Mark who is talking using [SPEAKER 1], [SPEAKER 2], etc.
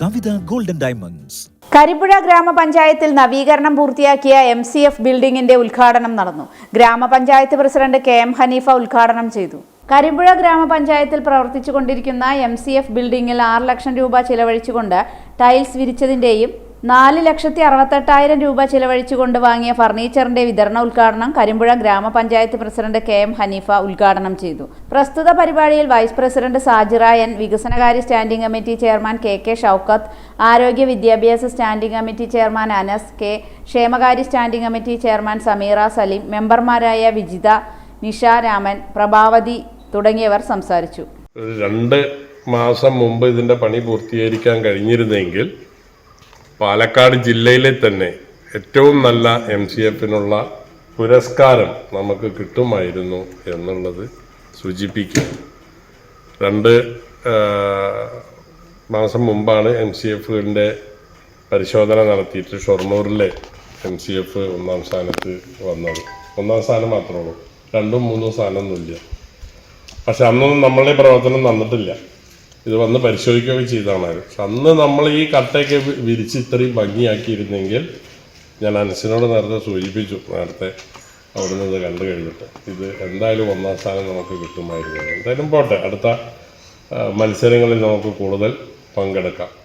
[SPEAKER 1] കവിത golden diamonds
[SPEAKER 2] Karippuzha ഗ്രാമപഞ്ചായത്തിൽ നവീകരണം പൂർത്തിയാക്കിയ എം സി എഫ് ബിൽഡിംഗിന്റെ ഉദ്ഘാടനം നടന്നു. ഗ്രാമപഞ്ചായത്ത് പ്രസിഡന്റ് കെ എം ഹനീഫ ഉദ്ഘാടനം ചെയ്തു. കരിമ്പുഴ ഗ്രാമപഞ്ചായത്തിൽ പ്രവർത്തിച്ചുകൊണ്ടിരിക്കുന്ന എം സി എഫ് ബിൽഡിംഗിൽ ആറ് ലക്ഷം രൂപ ചിലവഴിച്ചുകൊണ്ട് ടൈൽസ് വിരിച്ചതിന്റെയും നാല് ലക്ഷത്തി അറുപത്തെട്ടായിരം രൂപ ചിലവഴിച്ചുകൊണ്ട് വാങ്ങിയ ഫർണിച്ചറിന്റെ വിതരണ ഉദ്ഘാടനം കരിമ്പുഴ ഗ്രാമപഞ്ചായത്ത് പ്രസിഡന്റ് കെ എം ഹനീഫ ഉദ്ഘാടനം ചെയ്തു. പ്രസ്തുത പരിപാടിയിൽ വൈസ് പ്രസിഡന്റ് സാജിറായൻ വികസനകാര്യ standing committee chairman K K Shoukath ആരോഗ്യ വിദ്യാഭ്യാസ standing committee chairman Anas K ക്ഷേമകാര്യ standing committee chairman Sameera Saleem മെമ്പർമാരായ വിജിത നിഷ രാമൻ പ്രഭാവതി തുടങ്ങിയവർ സംസാരിച്ചു.
[SPEAKER 3] രണ്ട് മാസം മുമ്പ് ഇതിന്റെ പണി പൂർത്തീകരിക്കാൻ കഴിഞ്ഞിരുന്നെങ്കിൽ പാലക്കാട് ജില്ലയിലെ തന്നെ ഏറ്റവും നല്ല എം സി എഫിനുള്ള പുരസ്കാരം നമുക്ക് കിട്ടുമായിരുന്നു എന്നുള്ളത് സൂചിപ്പിക്കുക രണ്ട് മാസം മുമ്പാണ് എം സി എഫിന്റെ പരിശോധന നടത്തിയിട്ട് ഷൊർണൂരിലെ എം സി എഫ് ഒന്നാം സ്ഥാനത്ത് വന്നത്. ഒന്നാം സ്ഥാനം മാത്രമേ ഉള്ളൂ. രണ്ടും മൂന്നും സ്ഥാനമൊന്നുമില്ല. പക്ഷെ അന്നൊന്നും നമ്മളുടെ പ്രവർത്തനം തന്നിട്ടില്ല. ഇത് വന്ന് പരിശോധിക്കുകയൊക്കെ ചെയ്താണ് പക്ഷെ അന്ന് നമ്മൾ ഈ കട്ടയൊക്കെ വിരിച്ച് ഇത്രയും ഭംഗിയാക്കിയിരുന്നെങ്കിൽ ഞാൻ അനസിനോട് നേരത്തെ സൂചിപ്പിച്ചു നേരത്തെ അവിടെ നിന്ന് കണ്ടു കഴിഞ്ഞിട്ട്. ഇത് എന്തായാലും ഒന്നാം സ്ഥാനം നമുക്ക് കിട്ടുമായിരുന്നു. എന്തായാലും പോട്ടെ അടുത്ത മത്സരങ്ങളിൽ നമുക്ക് കൂടുതൽ പങ്കെടുക്കാം.